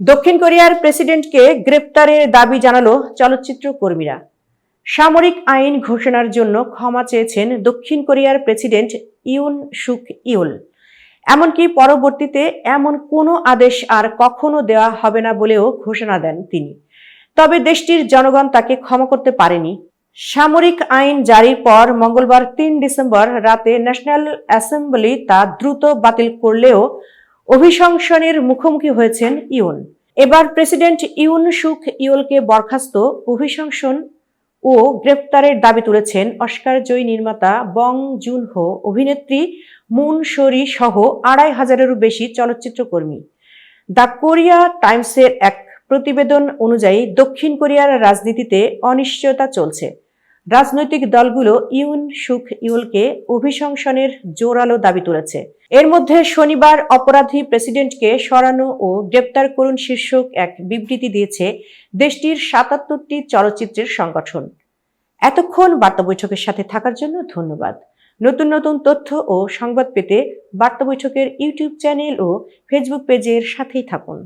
দক্ষিণ কোরিয়ার প্রেসিডেন্টকে গ্রেপ্তারের দাবি জানালো চলচ্চিত্র কর্মীরা। সামরিক আইন ঘোষণার জন্য ক্ষমা চেয়েছেন দক্ষিণ কোরিয়ার প্রেসিডেন্ট ইউন সুক ইউল। এমনকি পরবর্তীতে এমন কোনো আদেশ আর কখনো দেওয়া হবে না বলেও ঘোষণা দেন তিনি। তবে দেশটির জনগণ তাকে ক্ষমা করতে পারেনি। সামরিক আইন জারির পর মঙ্গলবার তিন ডিসেম্বর রাতে ন্যাশনাল অ্যাসেম্বলি তা দ্রুত বাতিল করলেও অভিশংসনের মুখোমুখি হয়েছেন ইউন। এবার প্রেসিডেন্ট ইউন সুখ ইউলকে বরখাস্ত, অভিশংসন ও গ্রেপ্তারের দাবি তুলেছেন অস্কার জয়ী নির্মাতা বং জুন হো অভিনেত্রী মুন শরি সহ আড়াই হাজারেরও বেশি চলচ্চিত্র কর্মী। দ্য কোরিয়া টাইমসের এক প্রতিবেদন অনুযায়ী দক্ষিণ কোরিয়ার রাজনীতিতে অনিশ্চয়তা চলছে। রাজনৈতিক দলগুলো ইউন, সুখ, ইউলকে অভিশংসনের জোরালো দাবি তুলেছে। এর মধ্যে শনিবার অপরাধী প্রেসিডেন্টকে সরানো ও গ্রেপ্তার করুন শীর্ষক এক বিবৃতি দিয়েছে দেশটির সাতাত্তরটি চলচ্চিত্রের সংগঠন। এতক্ষণ বার্তা বৈঠকের সাথে থাকার জন্য ধন্যবাদ। নতুন নতুন তথ্য ও সংবাদ পেতে বার্তা বৈঠকের ইউটিউব চ্যানেল ও ফেসবুক পেজের সাথেই থাকুন।